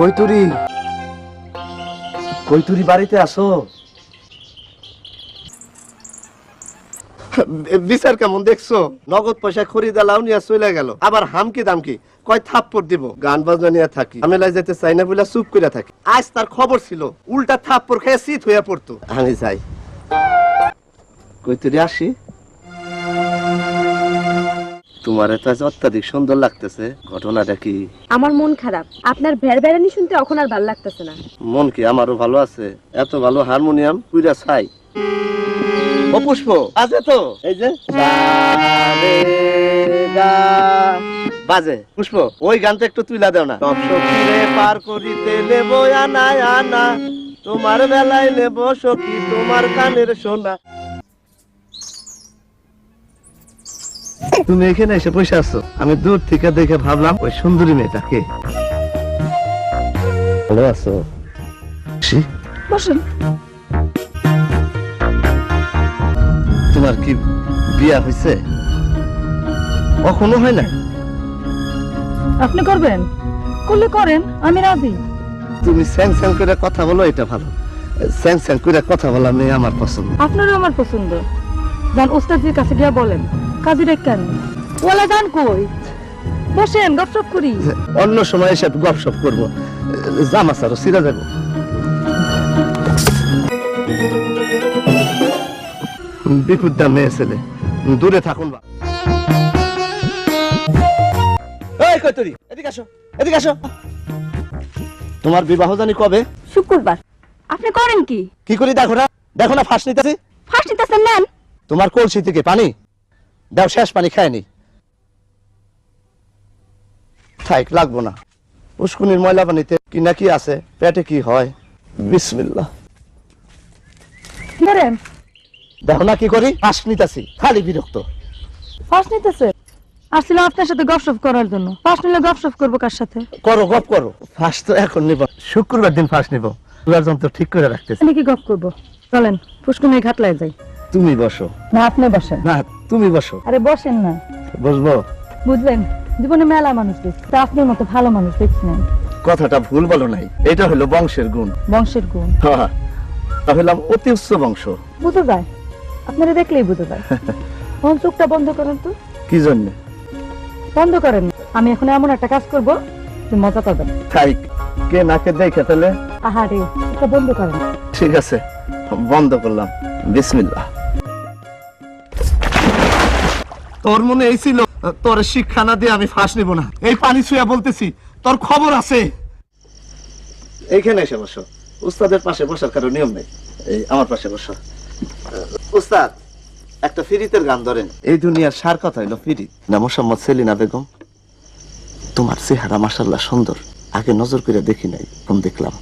কৈতুরি কৈতুরি বাড়িতে আসো বিচার কেমন দেখছ? নগদ পয়সা খরিদা লাউ নিয়ে চলে গেল। আবার হামকি দামকি, কয় থাপ্পড় দিব। গান বাজনা নিয়ে থাকি। আমি লাই যেতে চাই না বলে চুপ করে থাকি। আজ তার খবর ছিল, উল্টা থাপ্পড় খেয়ে শীত হয়ে পড়তো। আমি যাই। কৈতুরি আসি? তোমার এত আজ অত্যাধিক সুন্দর লাগতেছে। ঘটনাটা কি? আমার মন খারাপ। আপনার বেড়ানি শুনতে এখন আর ভালো লাগতেছে না। মন কি আমারও ভালো আছে? এত ভালো হারমোনিয়াম পুরা ছাই। ও পুষ্প আছে তো? এই যে। বাজে। পুষ্প ওই গানটা একটু তুইলা দাও না। সব সখীরে পার করিতে নেব আনা আনা তোমার বেলায় নেব সখী তোমার কানের সোনা। তুমি এখানে এসে বসে আছো। আমি দূর থেকে দেখে ভাবলাম ওই সুন্দরী মেয়েটাকে। ভালো আছো? বসুন। তোমার কি বিয়া হয়েছে কখনো হয় না আপনি করবেন? করলে করেন আমি রাজি। তুমি স্যাং স্যাং করে কথা বলো এটা ভালো। স্যাং স্যাং করে কথা বলা মেয়ে আমার পছন্দ। আপনারও আমার পছন্দ। যান ওস্তাদের কাছে গিয়া বলেন। কাজী কেন? ওলা যান কই? বসেন গপসপ করি। অন্য সময় এসে গপসপ করব। জামা সারো সিরা যাব। বিপুদ্দা মেয়ে ছেলে দূরে থাকুন বা। এই কইতরি এদিকে আসো এদিকে আসো। তোমার বিবাহ জানি কবে? শুক্রবার। আপনি করেন কি? কি করি দেখো না? দেখো না ফাঁস নিতেছি। ফার্স্ট নিতেছেন নেন। তোমার কলসি থেকে পানি? দাও শেষ পানি খায়নি থাক লাগবো না। উস্কুনির ময়লা পানিতে কি না কি আছে পেটে কি হয়। করেন দেখো না কি করি ফাঁস নিতেছি খালি বিরক্ত। ফার্স্ট নিতেছে? আসছিলাম আপনার সাথে গপসপ করার জন্য। ফার্স্ট নিলে গপসপ করব কার সাথে? করো গপ করো। ফাঁস তো এখন নিব। শুক্রবার দিন ফাঁস নিব। যন্ত্র ঠিক করে রাখতেছি। নাকি গপ করব? চলেন পুষ্কুনির ঘাটলায় যাই। তুমি বসো। না আপনি বসেন। না তুমি বসো। আরে বসেন না। বসবো? বুঝলেন জীবনে মেলা মানুষ দেখছি আপনার মতো ভালো মানুষ দেখছি না। কথাটা ভুল বলো নাই এটা হলো বংশের গুণ। বংশের গুণ। হ্যাঁ, হলাম অতি উচ্চ বংশ। বুঝে যায় আপনারা দেখলেই বুঝে যায় চোখটা বন্ধ করেন তো? কি জন্য? বন্ধ করেন। আমি এখন এমন একটা কাজ করব যে মজা পাবেন। তাই কে নাকে দেখে তাহলে? আহারে এটা বন্ধ করেন। ঠিক আছে বন্ধ করলাম। বিসমিল্লাহ। তোর মনে এই ছিল? তোর শিক্ষা না দিয়ে আমি ফাঁস নিব না। এই পানি ছুঁয়া বলতেছি তোর খবর আছে। এইখানে এসে বসো। উস্তাদের পাশে বসার কারও নিয়ম নেই। এই আমার পাশে বসো। উস্তাদ একটা ফিরিতের গান ধরেন। এই দুনিয়ার সার কথা হইল ফিরি। না মোসাম্মদ সেলিনা বেগম তোমার চেহারা মাসাল্লাহ সুন্দর। আগে নজর করে দেখি নাই কোন দেখলাম।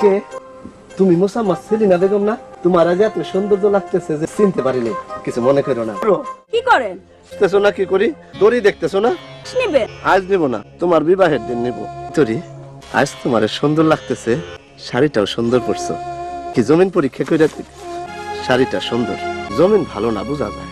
কে? তুমি মোসাম্মদ সেলিনা বেগম না? তোমার আজ এত সৌন্দর্য লাগতেছে যে চিনতে পারিনি। কিছু মনে করো না। কি করেন? দেখতেছো না কি করি? দড়ি দেখতেছো না? নিবে? আজ নিব না তোমার বিবাহের দিন নিব। তোরি আজ তোমার সুন্দর লাগতেছে শাড়িটাও সুন্দর পরছো। কি জমিন পরীক্ষা করে শাড়িটা সুন্দর জমিন ভালো না বোঝা যায়।